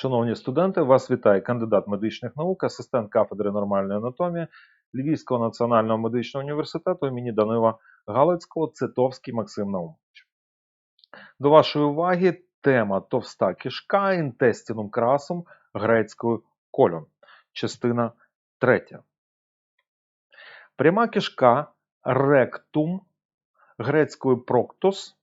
Шановні студенти, вас вітає кандидат медичних наук, асистент кафедри нормальної анатомії Львівського національного медичного університету імені Данила Галицького Цитовський Максим Наумович. До вашої уваги тема товста кишка інтестінум красум грецькою кольон. Частина 3. Пряма кишка ректум грецькою проктос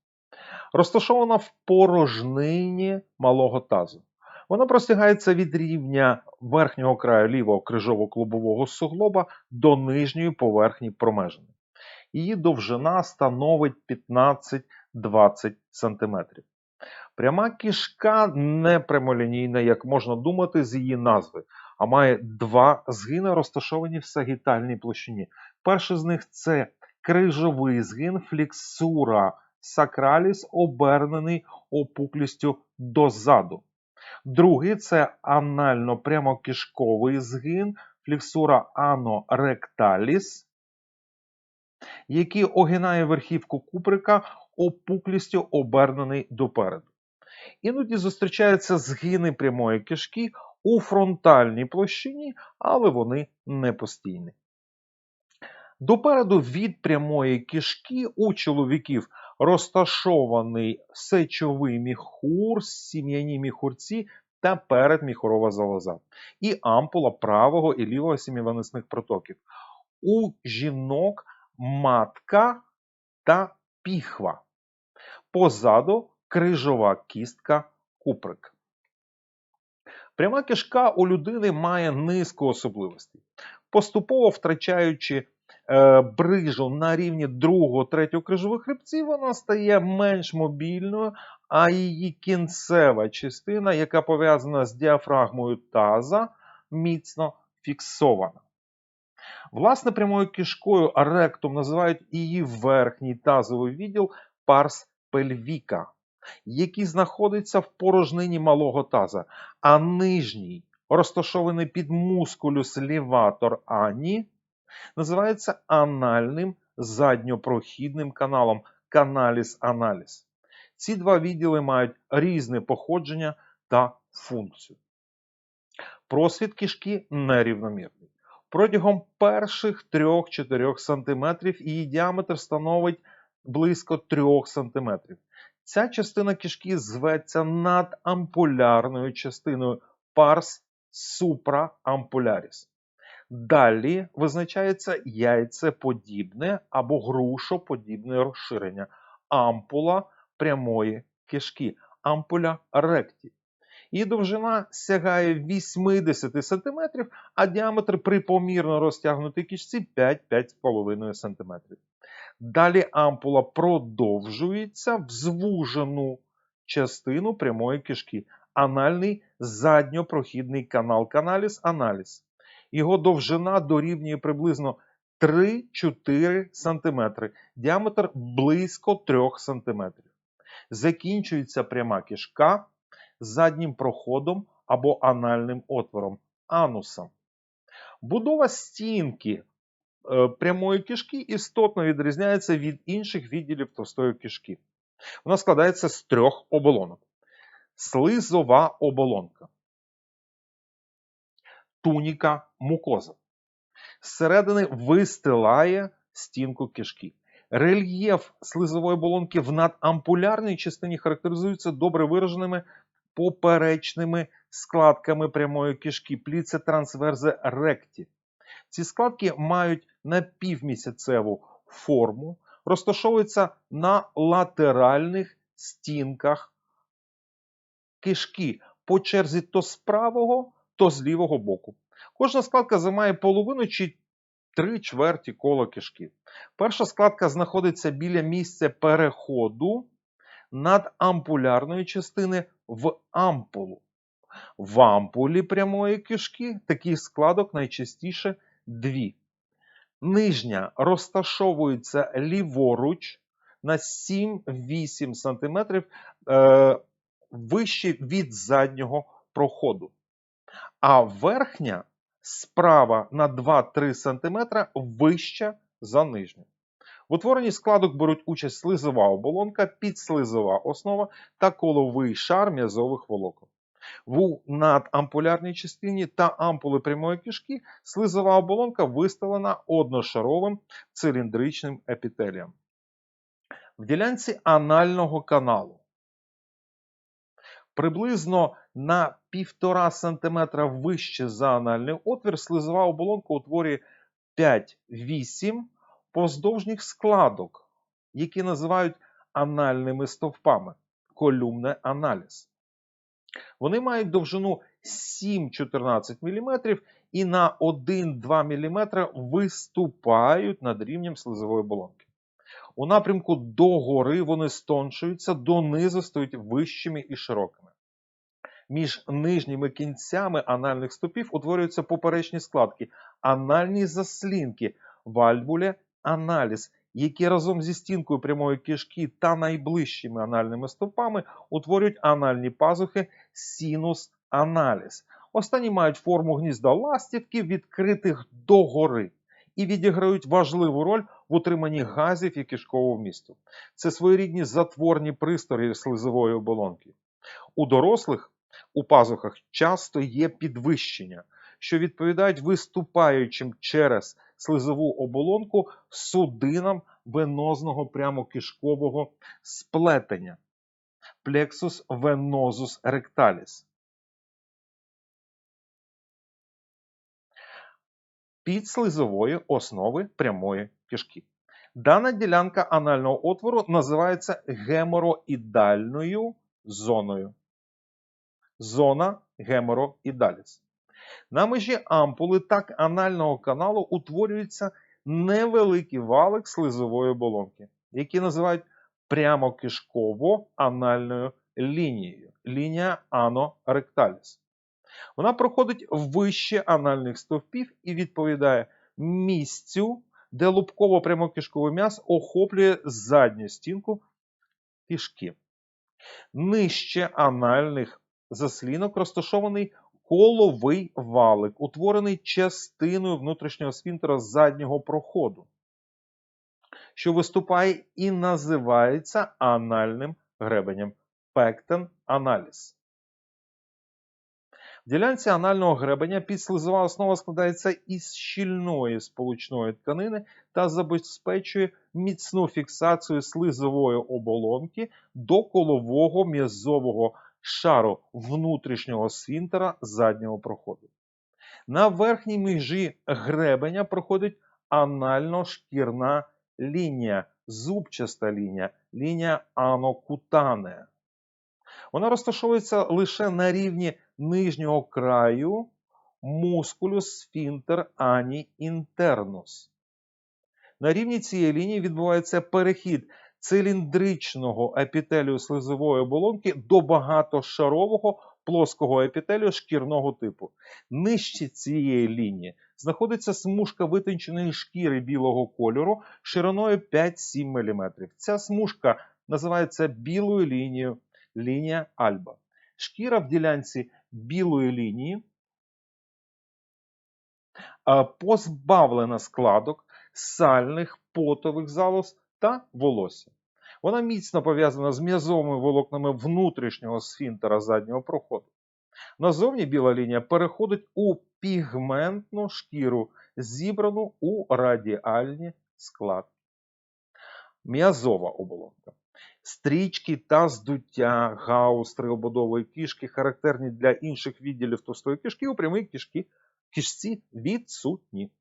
розташована в порожнині малого тазу. Вона простягається від рівня верхнього краю лівого крижово-клубового суглоба до нижньої поверхні промежини. Її довжина становить 15-20 см. Пряма кишка не прямолінійна, як можна думати з її назви, а має два згини, розташовані в сагітальній площині. Перший з них це крижовий згин фліксура сакраліс, обернений опуклістю дозаду. Другий це анально-прямокишковий згин фліксура аноректаліс, який огинає верхівку куприка опуклістю обернений допереду. Іноді зустрічаються згини прямої кишки у фронтальній площині, але вони не постійні. Допереду від прямої кишки у чоловіків розташований сечовий міхур, сім'яні міхурці та передміхурова залоза, і ампула правого і лівого сім'явинисних протоків. У жінок матка та піхва. Позаду крижова кістка куприк. Пряма кишка у людини має низку особливостей. Поступово втрачаючи брижу на рівні другого, третього крижових хребців, вона стає менш мобільною, а її кінцева частина, яка пов'язана з діафрагмою таза, міцно фіксована. Власне, прямою кишкою ректум називають її верхній тазовий відділ парс пельвіка, який знаходиться в порожнині малого таза, а нижній, розташований під мускулюс ліватор ані, називається анальним задньопрохідним каналом каналіс аналіз. Ці два відділи мають різне походження та функцію. Просвіт кишки нерівномірний. Протягом перших 3-4 см її діаметр становить близько 3 см. Ця частина кишки зветься надампулярною частиною парс суpraампуляріс. Далі визначається яйцеподібне або грушоподібне розширення ампула прямої кишки, ампуля ректі. Її довжина сягає 80 см, а діаметр при помірно розтягнутій кишці 5-5,5 см. Далі ампула продовжується в звужену частину прямої кишки, анальний задньопрохідний канал каналіс аналіз. Його довжина дорівнює приблизно 3-4 см, діаметр близько 3 см. Закінчується пряма кишка заднім проходом або анальним отвором анусом. Будова стінки е, прямої кишки істотно відрізняється від інших відділів товстої кишки. Вона складається з трьох оболонок. Слизова оболонка, туніка мукоза. Зсередини вистилає стінку кишки. Рельєф слизової оболонки в надампулярній частині характеризується добре вираженими поперечними складками прямої кишки, пліце трансверзе ректі. Ці складки мають напівмісяцеву форму, розташовуються на латеральних стінках кишки по черзі то з правого, то з лівого боку. Кожна складка займає половину чи три чверті кола кишки. Перша складка знаходиться біля місця переходу надампулярної частини в ампулу. В ампулі прямої кишки таких складок найчастіше дві. Нижня розташовується ліворуч на 7-8 см е, вище від заднього проходу. А верхня справа на 2-3 см вища за нижню. В утворенні складок беруть участь слизова оболонка, підслизова основа та коловий шар м'язових волокон. В надампулярній частині та ампули прямої кишки слизова оболонка виставлена одношаровим циліндричним епітелієм. В ділянці анального каналу приблизно на 1,5 см вище за анальний отвір слизова оболонка утворює 5-8 поздовжніх складок, які називають анальними стовпами колюмне аналіз. Вони мають довжину 7-14 мм і на 1-2 мм виступають над рівнем слизової оболонки. У напрямку догори вони стоншуються, донизу стають вищими і широкими. Між нижніми кінцями анальних стопів утворюються поперечні складки, анальні заслінки, вальвулі аналіз, які разом зі стінкою прямої кишки та найближчими анальними стопами утворюють анальні пазухи синус аналіз. Останні мають форму гнізда ластівки, відкритих догори, і відіграють важливу роль в утриманні газів і кишкового вмісту. Це своєрідні затворні пристрої слизової оболонки. У дорослих у пазухах часто є підвищення, що відповідають виступаючим через слизову оболонку судинам венозного прямокишкового сплетення plexus venosus rectalis. Підслизової основи прямої кишки. Дана ділянка анального отвору називається гемороідальною зоною. Зона гемороідаліс. На межі ампули так анального каналу утворюється невеликий валик слизової оболонки, які називають прямокишково-анальною лінією. Лінія аноректаліс. Вона проходить вище анальних стовпів і відповідає місцю, де лубково прямокишковий м'яз охоплює задню стінку кишки. Нижче анальних заслінок розташований коловий валик, утворений частиною внутрішнього сфінктера заднього проходу, що виступає і називається анальним гребенем пектен аналіз. Ділянці анального гребеня підслизова основа складається із щільної сполучної тканини та забезпечує міцну фіксацію слизової оболонки до колового м'язового шару внутрішнього сфінктера заднього проходу. На верхній межі гребеня проходить анально-шкірна лінія, зубчаста лінія, лінія анокутанея. Вона розташовується лише на рівні нижнього краю мускулюс сфінтер ані інтернус. На рівні цієї лінії відбувається перехід циліндричного епітелію слизової оболонки до багатошарового плоского епітелію шкірного типу. Нижче цієї лінії знаходиться смужка витонченої шкіри білого кольору шириною 5-7 мм. Ця смужка називається білою лінією лінія Альба. Шкіра в ділянці білої лінії позбавлена складок, сальних, потових залоз та волосся. Вона міцно пов'язана з м'язовими волокнами внутрішнього сфінтера заднього проходу. Назовні біла лінія переходить у пігментну шкіру, зібрану у радіальні складки. М'язова оболонка. Стрічки та здуття гаустри ободової кішки характерні для інших відділів товстої кишки у прямій кишки, кишці відсутні.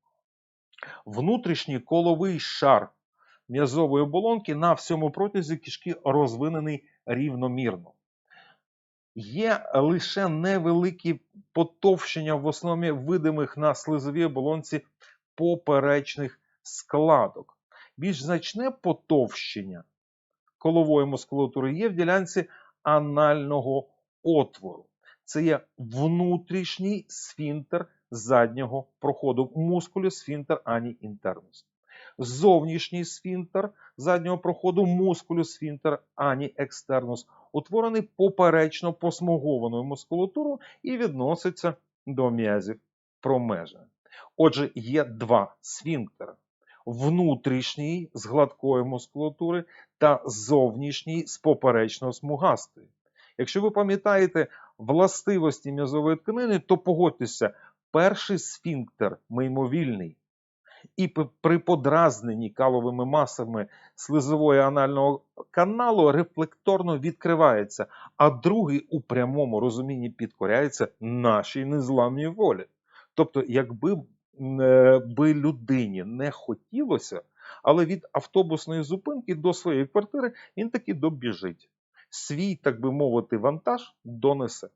Внутрішній коловий шар м'язової оболонки на всьому протязі кишки розвинений рівномірно. Є лише невеликі потовщення в основі видимих на слизовій оболонці поперечних складок. Більш значне потовщення колової мускулатури є в ділянці анального отвору. Це є внутрішній сфінтер заднього проходу мускулі сфінтер ані інтернус зовнішній сфінктер заднього проходу мускулюс сфінктер ані екстернус, утворений поперечно посмугованою мускулатурою і відноситься до м'язів промежа. Отже, є два сфінктери. Внутрішній з гладкої мускулатури та зовнішній з поперечно смугастої. Якщо ви пам'ятаєте, властивості м'язової тканини, то погодьтеся, перший сфінктер мимовільний. І при подразненні каловими масами слизової анального каналу рефлекторно відкривається, а другий у прямому розумінні підкоряється нашій незламній волі. Тобто, якби би людині не хотілося, але від автобусної зупинки до своєї квартири він таки добіжить. Свій, так би мовити, вантаж донесе.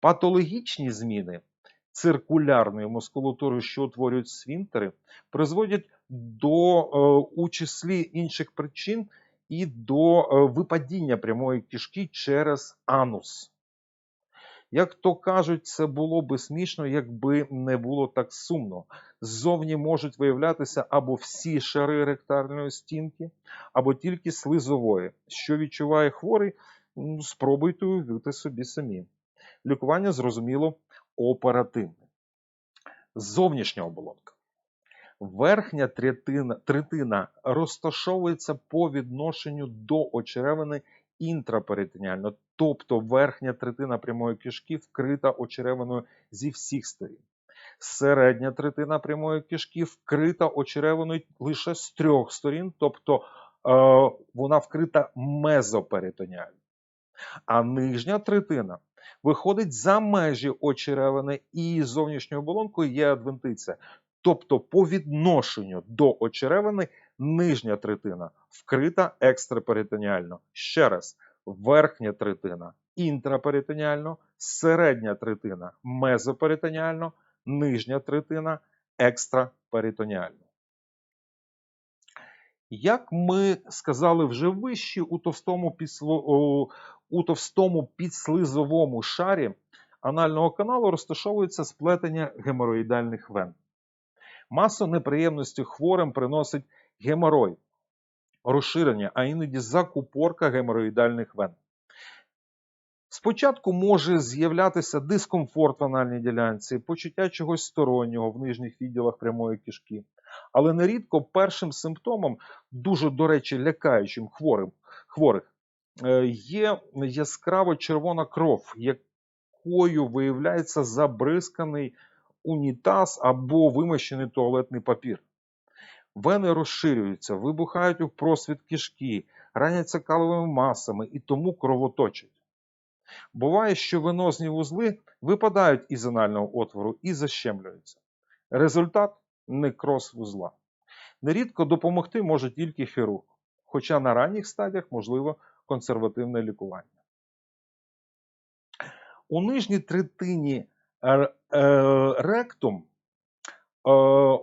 Патологічні зміни циркулярної мускулатури, що утворюють сфінктери, призводять до, е, у числі інших причин, і до е, випадіння прямої кишки через анус. Як то кажуть, це було би смішно, якби не було так сумно. Ззовні можуть виявлятися або всі шари ректальної стінки, або тільки слизової. Що відчуває хворий, м, спробуйте уявити собі самі. Лікування зрозуміло оперативне. Зовнішня оболонка. Верхня третина, третина розташовується по відношенню до очеревини інтраперитоніально, тобто верхня третина прямої кишки вкрита очеревиною зі всіх сторін. Середня третина прямої кишки вкрита очеревиною лише з трьох сторін, тобто е, вона вкрита мезоперитоніально. А нижня третина виходить за межі очеревини і зовнішньою оболонкою є адвентиця. Тобто, по відношенню до очеревини нижня третина вкрита екстраперитоніально. Ще раз, верхня третина інтраперитоніально, середня третина мезоперитоніально, нижня третина екстраперитоніально. Як ми сказали вже вище, у товстому, у товстому підслизовому шарі анального каналу розташовується сплетення геморроїдальних вен. Масу неприємності хворим приносить геморой, розширення, а іноді закупорка геморроїдальних вен. Спочатку може з'являтися дискомфорт в анальній ділянці, почуття чогось стороннього в нижніх відділах прямої кишки. Але нерідко першим симптомом, дуже, до речі, лякаючим хворим, хворих, е, є яскраво червона кров, якою виявляється забризканий унітаз або вимощений туалетний папір. Вени розширюються, вибухають у просвіт кишки, раняться каловими масами і тому кровоточать. Буває, що венозні вузли випадають із анального отвору і защемлюються. Результат некроз вузла. Нерідко допомогти може тільки хірург, хоча на ранніх стадіях можливо консервативне лікування. У нижній третині е, е, ректум е,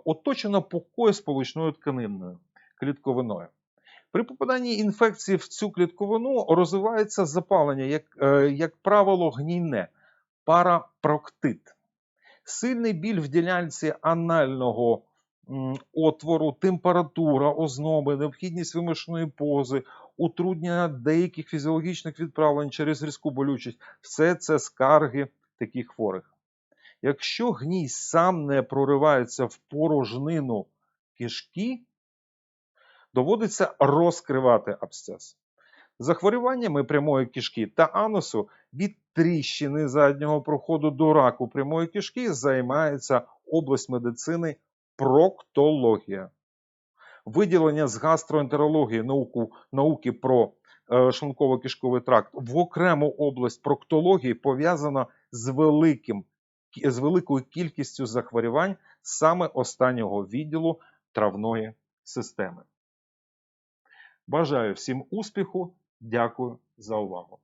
оточено пухкою сполучною тканиною клітковиною. При попаданні інфекції в цю клітковину розвивається запалення, як, е, як правило, гнійне парапроктит. Сильний біль в ділянці анального отвору, температура, озноби, необхідність вимушеної пози, утруднення деяких фізіологічних відправлень через різку болючість все це скарги таких хворих. Якщо гній сам не проривається в порожнину кишки, доводиться розкривати абсцес. Захворюваннями прямої кишки та анусу від тріщини заднього проходу до раку прямої кишки займається область медицини проктологія. Виділення з гастроентерології науку, науки про е, шлунково-кишковий тракт в окрему область проктології пов'язано з, великим, з великою кількістю захворювань саме останнього відділу травної системи. Бажаю всім успіху. Дякую за увагу.